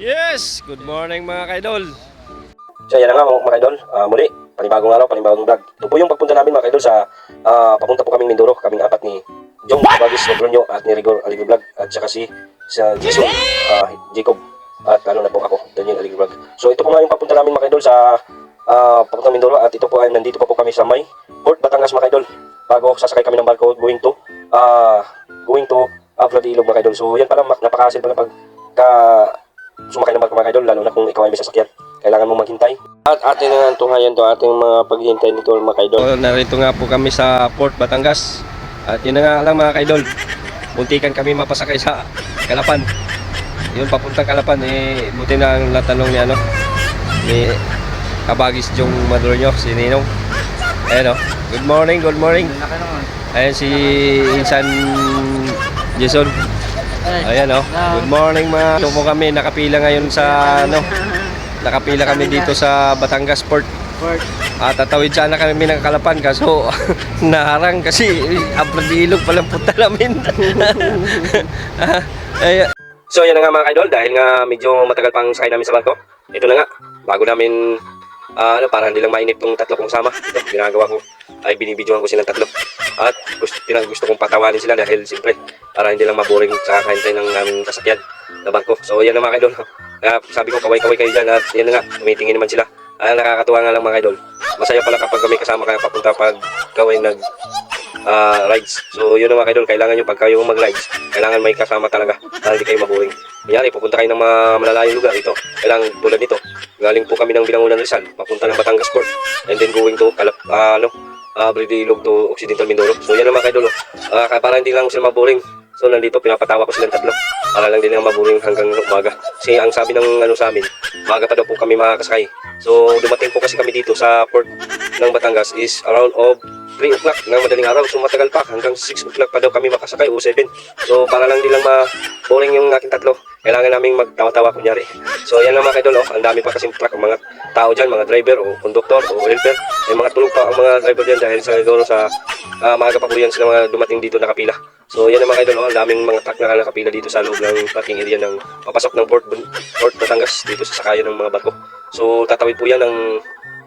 Yes! Good morning mga kaidol. So yan nga mga idol, Ah, muli, panibagong araw, panibagong vlog. Ito po yung pagpunta namin mga idol sa ah, papunta po kaming Mindoro, kaming apat ni Jong Bagis Negronyo at ni Rigor Aligo Vlog at saka si sa Jason ah, Jacob at ano na po ako, Daniel Aligo Vlog. So ito po nga yung papunta namin mga idol sa ah, papuntang Mindoro at ito po ay nandito pa po kami sa may Port Batangas mga idol. Bago sasakay kami ng barko going to ah going to Avra de Ilog mga idol. So yan pala napakasil pala pag ka sumakay ng barko mga idol lalo na kung ikaw ay may sasakyan. Kailangan mong maghintay at ating nga tunghayan to ating mga paghihintay nito mga kaidol. So, narito nga po kami sa Port Batangas. At yun na nga lang mga kaidol. Muntikan kami mapasakay sa Kalapan. Yun papuntang Kalapan eh buti na ang natanong ni ano ni Kabagis Jong Madronyo si Ninong. Ayan o. Good morning, good morning. Ayan si Insan Jason. Ayan o. Good morning mga. Po kami nakapila ngayon sa ano. Nakapila kami dito sa Batangas Port. At tatawid sana kami ng Kalapan kaso naharang kasi abradilog palang punta namin. Ay, So yan na nga mga kaidol dahil nga medyo matagal pang sakay namin sa barko. Ito na nga bago namin ah, ano para hindi lang mainip tong tatlo kong sama. Ito ginagawa ko ay binibidyohan ko silang tatlo. At gusto, tinang gusto kong patawanin sila dahil siyempre para hindi lang maboring sa kahintay ng aming sasakyan na barko. So yan na mga kaidol. Kaya sabi ko kaway-kaway kayo dyan at yan na nga tumitingin naman sila. Ah, nakakatuwa nga lang mga kaidol. Masaya pala kapag kami kasama kayo papunta pag gawin nag ah, rides. So yun mga kaidol, kailangan yung pag kayo mag-rides, kailangan may kasama talaga para hindi kayo maburing. Kunyari, pupunta kayo ng mga malalayong lugar, ito, kailangan tulad nito. Galing po kami ng Binangunan Rizal, papunta ng Batangas Port, and then going to Kalap, ah, ano, uh, Ilog to Occidental Mindoro. So yan mga kaidol, oh. Ah, para hindi lang sila maburing. So nandito pinapatawa ko silang tatlo para lang din lang maburing hanggang umaga. Kasi ang sabi ng ano sa amin, umaga pa daw po kami makakasakay. So dumating po kasi kami dito sa port ng Batangas is around of 3 o'clock ng madaling araw. So matagal pa hanggang 6 o'clock pa daw kami makasakay o 7. So para lang din lang ma-boring yung aking tatlo. Kailangan naming magtawa-tawa kunyari. So yan lang mga kaidol, oh. ang dami pa kasing truck, mga tao dyan, mga driver o conductor o helper. May mga tulog pa ang mga driver dyan dahil sa siguro sa ah, maaga pa sila mga dumating dito nakapila. So yan ang mga idol, oh, ang daming mga truck na nakapila dito sa loob ng parking area ng papasok ng Port, Port Batangas dito sa sakayan ng mga barko. So tatawid po yan ng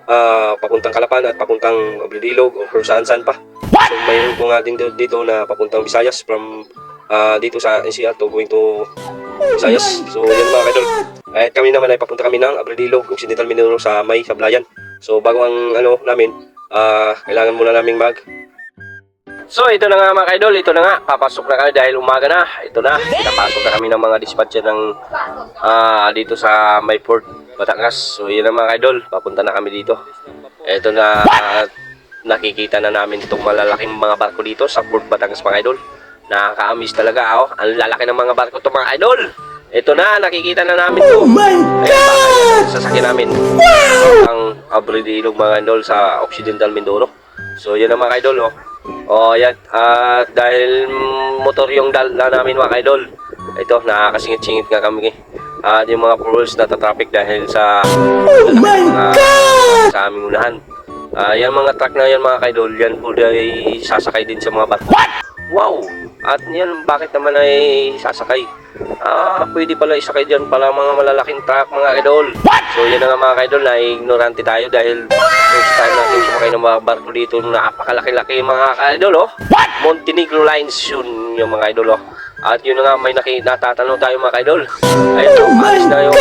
ah, papuntang Kalapan at papuntang Abridilog o kung saan saan pa. So mayroon po nga din dito, na papuntang Visayas from ah, dito sa NCR to going to Visayas. So yan mga idol. At kami naman ay papunta kami ng Abridilog, Occidental Mindoro sa May, Sablayan. So bago ang ano namin, ah, kailangan muna naming mag So ito na nga mga kaidol, ito na nga, papasok na kami dahil umaga na. Ito na, pinapasok na kami ng mga dispatcher ng ah, dito sa Mayport, Batangas. So yun na mga kaidol, papunta na kami dito. Ito na, nakikita na namin itong malalaking mga barko dito sa Port Batangas mga kaidol. Nakaka-amaze talaga oh. Ang lalaki ng mga barko to mga idol. Ito na, nakikita na namin to. Oh my God! Sasakyan namin. Ang Abril Ilog mga idol sa Occidental Mindoro. So yan ang mga idol oh. Oh, yan. At dahil motor yung dala namin mga idol. Ito, nakakasingit-singit nga kami. At yung mga rules na traffic dahil sa Oh my God! sa aming unahan. Ah, yan mga truck na yan mga idol, yan po ay sasakay din sa mga barko. Wow! At yan, bakit naman ay sasakay? Ah, pwede pala isakay dyan pala mga malalaking truck mga idol. So yan na nga mga idol, na ignorante tayo dahil first time natin sumakay ng mga barko dito na napakalaki-laki mga idol oh. Montenegro Lines yun yung mga idol oh. At yun na nga, may naki, natatanong tayo mga idol. Ayun oh, alis na yung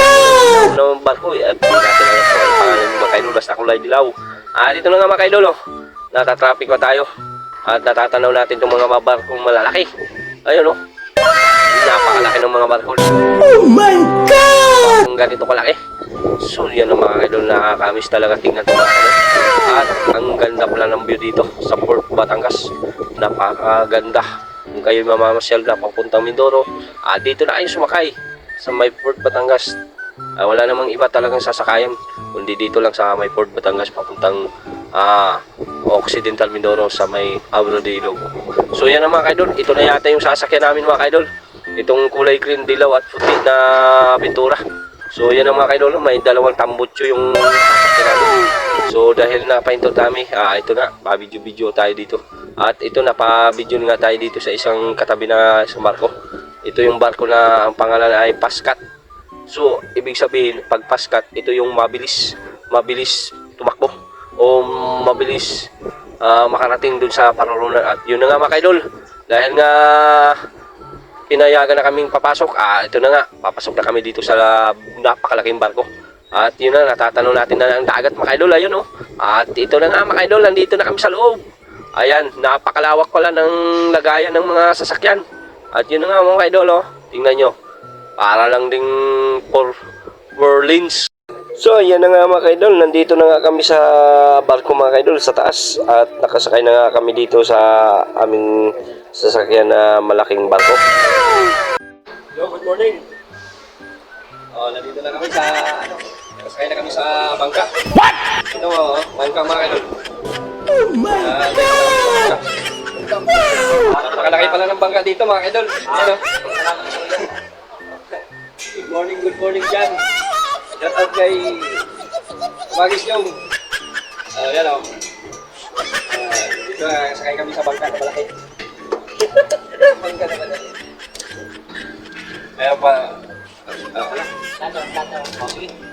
ng barko. Eh, natin pangalan ng mga idol, basta kulay dilaw. Ah, dito na nga mga idol oh. Natatraffic pa tayo. At natatanaw natin itong mga barkong malalaki. Ayun oh. Napakalaki ng mga barko. Oh my God! Ang ganito kalaki. So yan ang mga idol nakakamiss talaga tingnan ito mga idol. At ang ganda pala ng view dito sa Port Batangas. Napakaganda. Kung kayo mamamasyal na papuntang Mindoro, ah, dito na kayo sumakay sa may Port Batangas. Ah, wala namang iba talagang sasakayan kundi dito lang sa may Port Batangas papuntang ah, Occidental Mindoro sa may Abro de Ilog. So yan ang mga kaidol, ito na yata yung sasakyan namin mga kaidol. Itong kulay green dilaw at puti na pintura. So yan ang mga kaidol, may dalawang tambutso yung. Dahil napahinto kami, ah, ito na, pa-video-video tayo dito. At ito na, pa-video nga tayo dito sa isang katabi na isang barko. Ito yung barko na ang pangalan ay Pascat. So, ibig sabihin, pag paskat, ito yung mabilis, mabilis tumakbo o mabilis ah, makarating dun sa parurungan. At yun na nga mga dahil nga pinayagan na kaming papasok, ah, ito na nga, papasok na kami dito sa napakalaking barko. At yun na, natatanong natin na ang dagat mga idol, ayun oh. At ito na nga mga idol, nandito na kami sa loob. Ayan, napakalawak pala ng lagayan ng mga sasakyan. At yun na nga mga idol oh, tingnan nyo. Para lang ding for, lanes. So ayan na nga mga idol, nandito na nga kami sa barko mga idol sa taas. At nakasakay na nga kami dito sa aming sasakyan na malaking barko. Hello, good morning. Oh, nandito na kami sa ano, nakasakay na kami sa bangka. What? Ito oh, bangka mga idol. Oh my God! Nakalaki pala ng bangka dito mga idol. Ano? Good morning, good morning dyan. Shout out kay Magis Yung. Uh, yan o. Uh, dito na, sakay kami sa bangka na malaki. bangka na malaki. Kaya pa, uh, wala. Mag-aon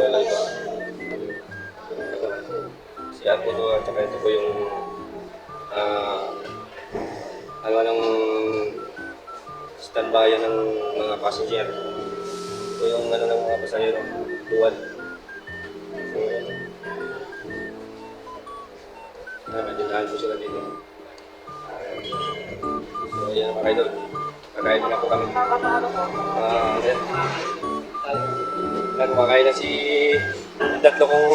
pala ito. Si Apo to at saka ito po yung ah ano ng standby ng mga passenger. Ito yung ano ng mga pasahero. Dual. So, yan. Ah, nadinahan po sila dito. So, yan mga kaidol. Kakain na po kami. Ah, yan. Nagpakain na si yung tatlo kong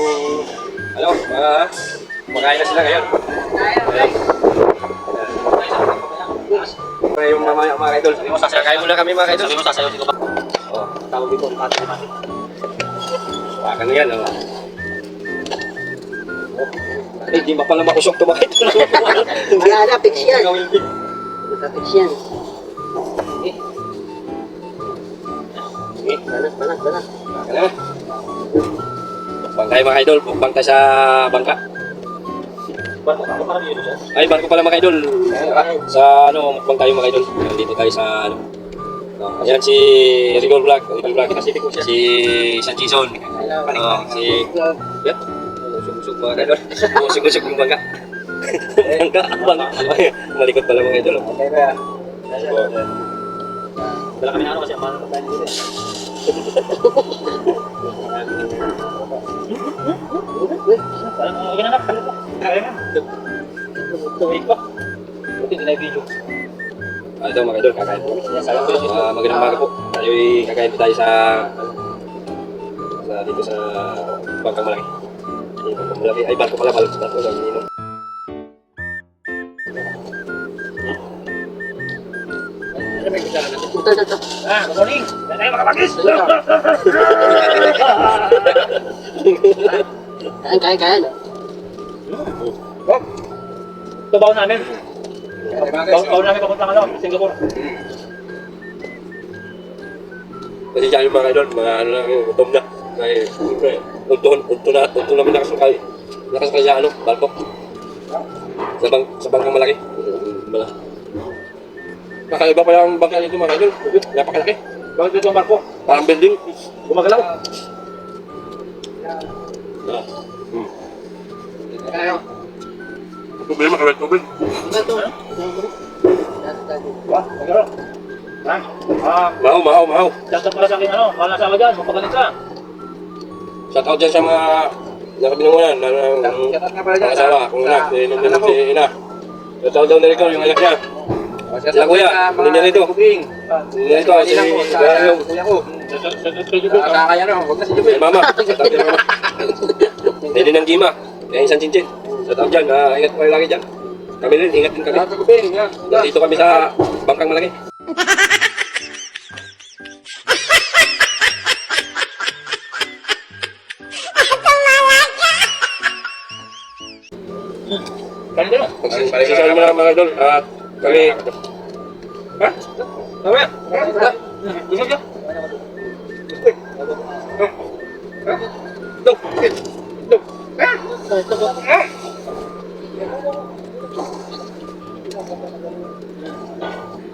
ano, ah, makain na sila ngayon. Ayun. Kaya yung mamaya mga idol. Kakain muna kami mga idol. Oh, tawag dito ang pati natin. Baka na yan, oh. Ay, di ba pala makusok to mga idol? Wala na, fix yan. Nakafix yan. Eh, Banak, banak, banak. baka na. Bukbang tayo mga idol, bukbang tayo sa bangka. Ay, barko pala mga idol. Sa ano, mukbang tayo mga idol. Dito tayo sa ano. Ayan si Rigol Vlog, Rigol Vlog. Si San Jason. Oh, si Yep. Usog-usog mga idol. Usog-usog yung bangka. bangka, bangka. Ay, Malikot pala mga idol. Dala kami na ano kasi ang mahal ng dito. Parang okay na na, kaya na. Kaya na. Tuwig pa. Buti din na video. Ah, ito mga idol, kakain po. Ah, magandang umaga po. Tayo kakain po tayo sa sa dito sa bangkang malaki. Ay, bangkang malaki. Ay, barko pala, barko barko lang. Ininom. Ah, morning. Yan tayo makapagis. Kain, kain, kain. Ito baon namin. Baon namin papuntang ano, Singapore. Kasi dyan yung mga idol, mga ano lang, gutom na. Ay, siyempre, unto, unto na, unto namin nakasakay. Nakasakay sa ano, barko. Sa bang, sa bangkang malaki. Bala. Kakaiba pa yung bangka nito mga idol. Napakalaki. Bakit dito ang barko? Parang building. Gumagalaw. Ah. Hmm. Problema ka red tubig. Ito. Wah, magalaw. Ha? Ah, Mahaw, mahaw, mahaw. shoutout pala sa akin ano, mahal na asawa dyan, magpagaling ka. Shout out dyan sa mga nakabinungunan na ng mga asawa, kung anak, si nandun si ina. Shout out daw na rito yung anak niya. Ya, kuya, itu. Aku Mama. Gima. Isang cincin. Ya, ingat lagi. Kami ingatin kami. Kami sa Bangkang kan ah, kami, Gusto ka? Dok. Dok.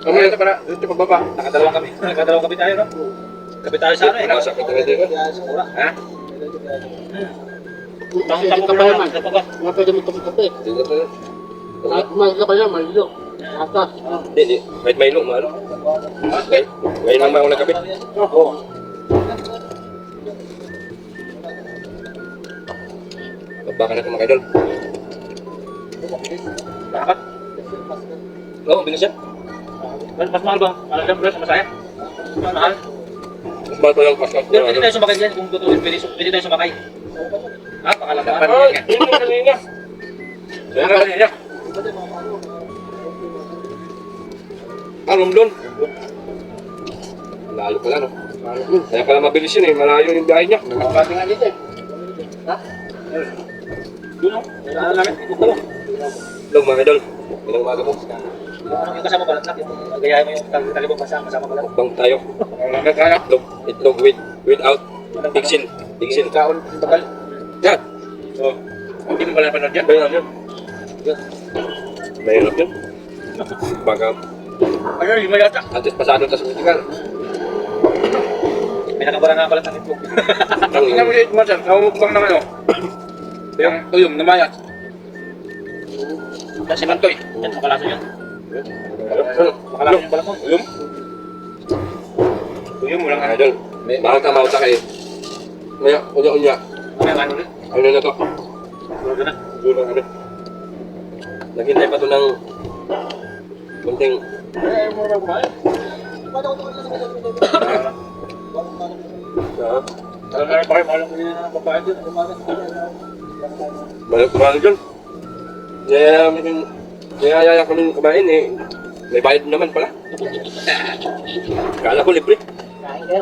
Mamaya na para. Dito pababa. Nakadalawang kami. Nakadalawang kami tayo, no? Kami tayo sa ano eh. Nasa na dito. Ha? Tangong pa naman. Nga pwede mo tumutapi. Dito pa. Kumain ka pa lang, malilo. Atas. Hindi, hindi. Kahit may ilo, maalo. Okay. Ngayon lang ba ako nagkape? Oo. Baka na ito mga idol. Bakit? Oo, bilis yan. Mas mas mahal ba? Mahal lang bro sa masaya? Mas mahal? Mas mahal pa yung pasok. Pero pwede tayo sumakay dyan kung tutuloy. Pwede, pwede tayo sumakay. Ha? Pakalaman. Ay, yun yung kanina. Yan ang kanina. Anong doon? Lalo pala, no? Kaya pala mabilis yun eh. Malayo yung biyahe niya. Pati nga dito eh. Yun o. Kailangan namin. Ito mo. Hello mga idol. Ilang umaga po. Ano yung kasama pala? Nakit. Gayahin mo yung tal- talibong kasama kasama pala. Bang tayo. Nagkakaya. Itlog. Itlog with, without. Pixel. Pixel. Kaon. Tagal. Yan. Oh. Hindi mo pala napanood yan? Mahirap yun. Mahirap yun. Baka Ano yung may yata? atis pasado tas musical. May nakabara nga pala ng itlog. Mo Tingnan mo sir, namumukbang ng ano? Yung tuyom na mayat. Kasi man to eh. Yan, makalaso yun. Ano? Makalaso yung balat mo. Tuyom? Tuyom mo lang Mga ano? idol. Mahal ka mahal ka eh. Maya, unya-unya. Ano ulit. Ano na to? Tulog na. Ano. Naghintay pa to ng kunting Alam na rin bakit mahal ang na ng babae dun. balik mahal dyan. Kaya namin Niyayaya kami kumain eh. May bayad naman pala. Kala ko libre. Kain kayo,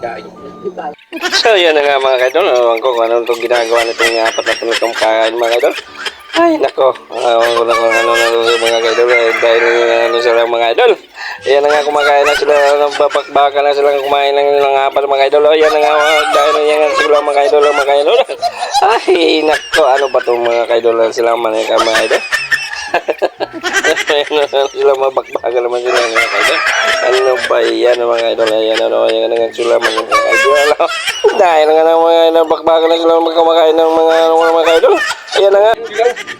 kain kayo. So yan na nga mga kaidol, ewan ko kung ano itong ginagawa nitong apat na tunitong kakain mga kaidol. Ay nako, ewan ko na kung ano na yung mga kaidol eh, dahil ano sila mga kaidol. Yan na nga kumakain na sila, napapakbaka na sila kumain ng ilang apat mga kaidol. Oh, yan na nga dahil yan nga sila mga kaidol mga kaidol. Ay nako, ano ba itong mga kaidol sila mga mga kaidol? Sila mabakbaga naman sila mga kaidol. Ano ba yan mga kaidol? Ayan ano, yan nga sila mga kaidol. Dahil nga na mga nabakbaga na sila magkamakain ng mga mga kaidol. Ayan na nga.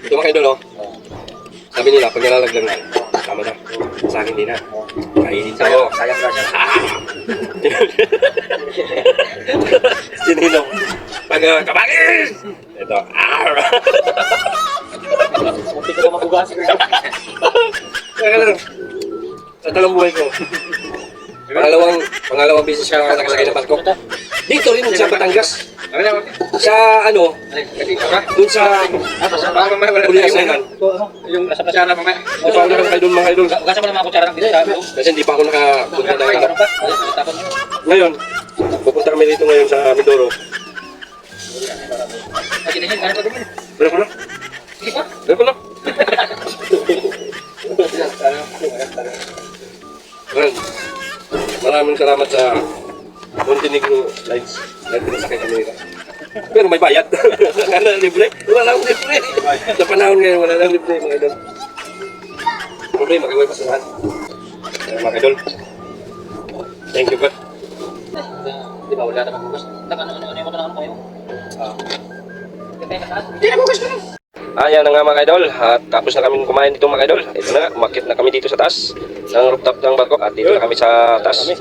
Ito mga idol oh. Sabi nila, pag nalalaglag na, tama na. Sa akin din na. Kainin tayo. Sayang ka siya. Sinino? Pag uh, kabagis! Ito. Arr! Munti ko. Kaya lang. Sa talang buhay ko. Pangalawang, pangalawang beses siya nakasakay ng barko. Dito rin sa Batangas. Ano? Sa ano, dun sa Baka mamaya wala Ulias tayong na ano. yan. Yung nasa pasyara mamaya. Hindi pa ako nakakay doon mga idol. Gasa mo na mga kutsara ng dito. Kasi hindi pa ako nakapunta na. Tapos mo. Ngayon, pupunta kami dito ngayon sa Mindoro. Yun. Pero ko na. Sige pa. Pero ko. Well, maraming salamat sa Montenegro Lines. Pinasakay kami nila. Pero may bayad. Wala libre. Wala lang libre. Sa panahon ngayon, wala lang libre mga idol. Problema, magawin pa sa lahat. Kaya, Mga idol. Thank you, God. Di ba wala naman bugas. Ano ano ano yung ano kayo? Ah. Kaya ka saan? Ayan na nga mga idol, at tapos na kami kumain dito mga idol. Ito na nga, umakit na kami dito sa taas ng rooftop ng barko at dito na kami sa taas.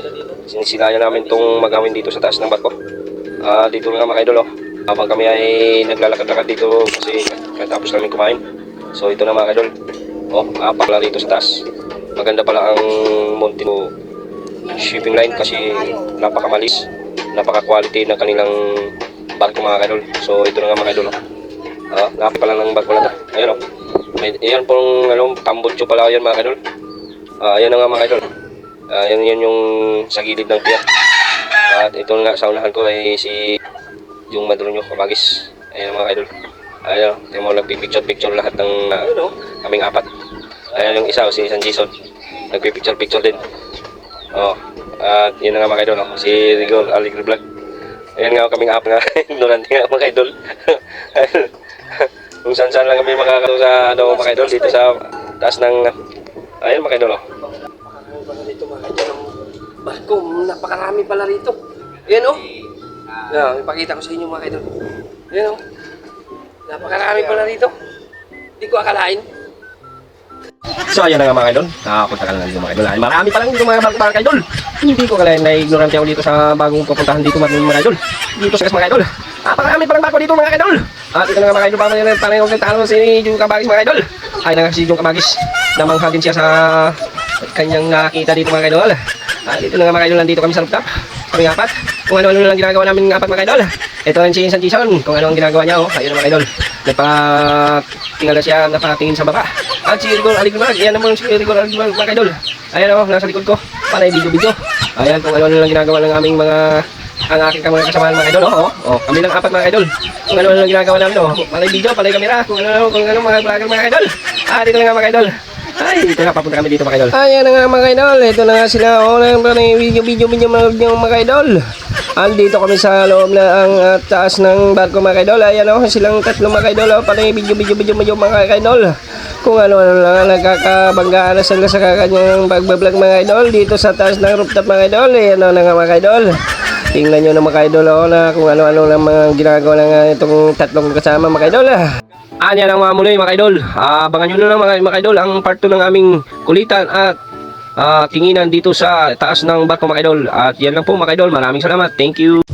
Sinisilayan namin itong magawin dito sa taas ng barko. Ah, dito na nga mga idol oh. Habang kami ay naglalakad-lakad dito kasi katapos namin kumain. So ito na mga idol. Oh, apak dito sa taas. Maganda pala ang Montino shipping line kasi napakamalis. Napaka-quality ng kanilang barko mga idol. So ito na nga mga idol oh. Ah, napi pala ng barko na to. Ayun oh. May, yan pong ano, tambutso pala yan mga idol. Ah, ayan na nga mga idol. Ah, yan, yan yung sa gilid ng pier. At ito nga sa unahan ko ay si yung maduro nyo, kabagis. Ayan mga idol. Ayun, yung mga nagpipicture-picture lahat ng uh, kaming apat. Ayun yung isa, si San Jason. Nagpipicture-picture din. Oh, at yun na nga mga idol, no? si Rigol, Aligre Vlog. Ayan nga kaming app nga, ignorante nga mga idol. Kung saan saan lang kami makakalo sa ano mga idol dito sa taas ng ayun mga idol. Oh. dito mga idol barko. Napakarami pala rito. Ayan oh. Yan, ipakita ko sa inyo mga idol. Ayan oh. Napakarami pala rito. Hindi ko akalain. So ayan na nga mga idol, nakapunta ka na dito mga idol. Ay, marami pa lang dito mga barko mga idol. Hindi ko kalain na ignorante ako dito sa bagong pupuntahan dito mga idol. Dito sa mga idol. Napakarami pa lang barko dito mga idol. At ito na nga mga idol, paano yun, paano yung talo si Jung Kabagis mga idol. Ay na nga si Jung Kabagis. Namangha din siya sa kanyang nakita dito mga idol. At dito na nga mga idol, nandito kami sa rooftop. Kami apat. Kung ano-ano lang ginagawa namin ng apat mga idol. Ito rin si San Jason. Kung ano ang ginagawa niya, oh. Ayun mga idol. Nagpatingala siya, napatingin sa baba. At si Rigor Aligumag. Ayan naman si Rigor Aligumag mga idol. Ayan oh, nasa likod ko. Panay video-video. Ayan kung ano-ano lang ginagawa ng aming mga ang aking mga kasamahan mga idol. Oh, oh, kami lang apat mga idol. Kung ano-ano lang ginagawa namin. Oh. Panay video, panay kamera. Kung ano, kung ano mga vlogger mga idol. Ah, dito na nga mga idol. Ay, dito na, papunta kami dito mga idol. Ayan na nga mga idol. Ito na nga sila. Oh, na video, video, video mga, video, mga idol. Andito kami sa loob na ang ah, taas ng barko mga idol. Ayan oh, silang tatlo mga idol. Oh, panay video, video, video, video mga idol. Kung ano-ano lang nagkakabanggaan na sila sa kanyang pagbablog mga idol dito sa taas ng rooftop mga idol. Ayan oh, na nga mga idol. Tingnan nyo na mga idol oh, na kung ano-ano lang mga ginagawa ng ah, itong tatlong kasama mga idol. Ah, yan ang mga muli mga idol. Ah, abangan nyo na lang mga, mga ang part 2 ng aming kulitan at ah, tinginan dito sa taas ng barko mga idol. At yan lang po mga idol. Maraming salamat. Thank you.